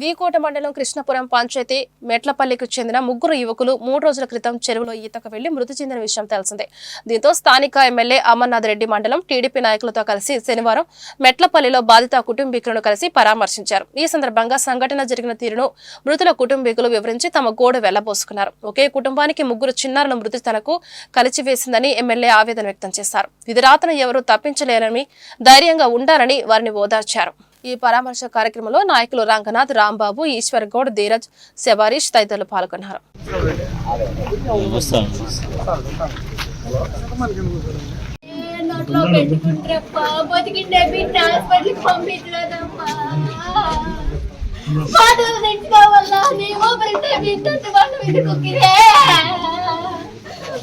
వీకోట మండలం కృష్ణపురం పంచాయతీ మెట్లపల్లికి చెందిన ముగ్గురు యువకులు మూడు రోజుల క్రితం చెరువులో ఈతకు వెళ్ళి మృతి చెందిన విషయం తెలిసిందే. దీంతో స్థానిక ఎమ్మెల్యే అమర్నాథ్ రెడ్డి మండలం టీడీపీ నాయకులతో కలిసి శనివారం మెట్లపల్లిలో బాధిత కుటుంబీకులను కలిసి పరామర్శించారు. ఈ సందర్భంగా సంఘటన జరిగిన తీరును మృతుల కుటుంబీకులు వివరించి తమ గోడు వెళ్ళబోసుకున్నారు. ఒకే కుటుంబానికి ముగ్గురు చిన్నారుల మృతి తనకు కలిచివేసిందని ఎమ్మెల్యే ఆవేదన వ్యక్తం చేశారు. ఇది రాతను ఎవరూ తప్పించలేరని ధైర్యంగా ఉండాలని వారిని ఓదార్చారు. ఈ పరామర్శ కార్యక్రమంలో నాయకులు రంగనాథ్ రాంబాబు ఈశ్వర్ గౌడ్ ధీరజ్ శబారీష్ తదితరులు పాల్గొన్నారు.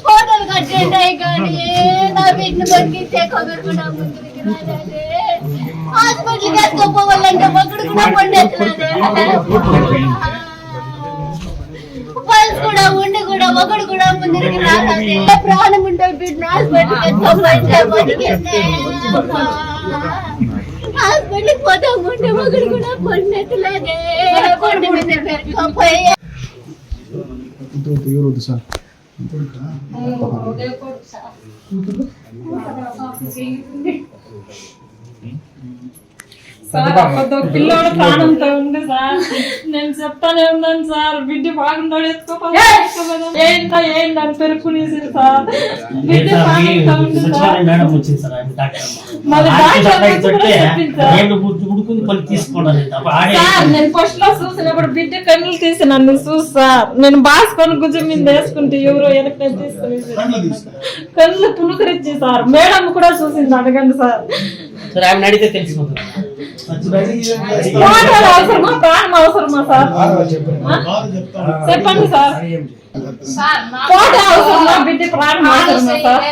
ఫోటోలు కానీ నా బిడ్డను బతికించే కొబ్బరి కూడా రాలేదే హాస్పిటల్కి వేసుకోపోవాలంటే ఒకడు కూడా పండేట్లేదే పల్స్ కూడా ఉండి కూడా ఒకడు కూడా ముందుకు రాలేదే. ప్రాణం ఉంటే బిడ్డ హాస్పిటల్కి ఎత్తుకోమంటే బతికేస్తే. పోతా ఉంటే ఒకడు కూడా పండట్లేదే కొండ మీద పెట్టుకోపోయి. సార్. పిల్లోడు ప్రాణంతో ఉంది సార్. నేను చెప్తానే ఉన్నాను సార్. బిడ్డ ఏంటో అని సార్. బిడ్డ ప్రాణంతో ఉంది. మరి నేను ఫస్ట్లో చూసినప్పుడు బిడ్డ కన్నులు తీసి నన్ను చూసి సార్. నేను బాసుకొని గుజ్జు మీద వేసుకుంటే ఎవరో వెనక తీసుకుని కళ్ళు పులుకరించి సార్. మేడం కూడా చూసింది అడగండి సార్. సరే ఆమె అడిగితే తెలిసిపోతుంది. ఫోటోలు అవసరమా? ప్రాణం అవసరమా సార్? చెప్పండి. సార్. ఫోటో అవసరమా? బిడ్డ ప్రాణం అవసరమా సార్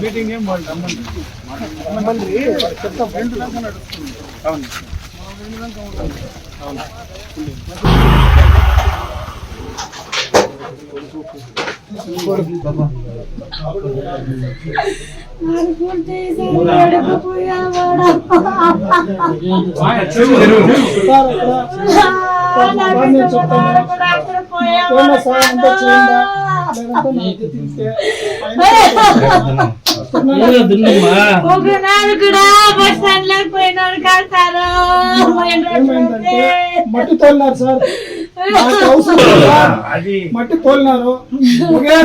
మీటింగ్ ఏం వాళ్ళు రమ్మంది చెప్తాం రెండు దాకా నడుస్తుంది అవును ఏదో దున్నమ్మా. ఒకనాడు కూడా బస్ స్టాండ్లో పోయినాడు కాదు ఏమైందంటే మట్టి తోలినారు. సార్ నాకు అవసరం లేదు సార్. మట్టి తోలినారు. ఒకే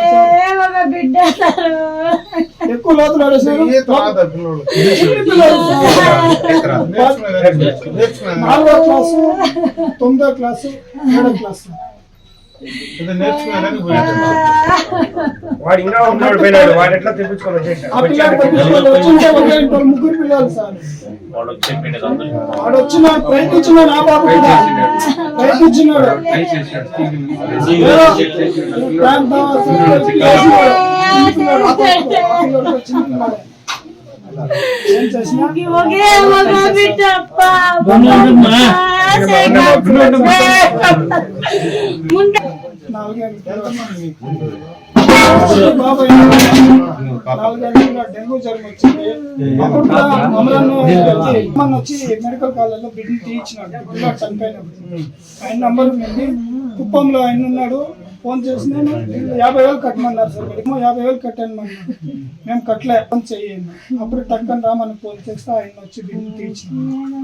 సార్ ఒక బిడ్డ. ఎక్కువ లోతులు ఓడేసినారు చిన్న పిల్లలు సార్. నాలుగో క్లాసు తొమ్మిదో క్లాసు ఏడో క్లాసు. వాడు ఇంకా ఉన్నాడు పోయినాడు వాడు. ఎట్లా తెప్పించుకొని వచ్చేసాడు ముగ్గురు పిల్లలు సార్. వాడు వచ్చిన ప్రయత్నించిన నా బాబు కూడా ప్రయత్నించినాడు. ముందు డెంగ్యూ జ్వరం వచ్చింది. అప్పుడు కూడా మమ్మల్ని వచ్చి మెడికల్ కాలేజ్లో బిడ్డని తీయించినాడు పిల్లలు చనిపోయినప్పుడు. ఆయన నంబర్ ఉంది కుప్పంలో ఆయన ఉన్నాడు. ఫోన్ చేసినాను యాభై వేలు కట్టమన్నారు సార్. మెడికల్ యాభై వేలు కట్టాను మేము కట్టలే ఫోన్ చెయ్యండి అప్పుడు టక్కని రామని ఫోన్ చేస్తే ఆయన వచ్చి బిడ్డని తీయించినాడు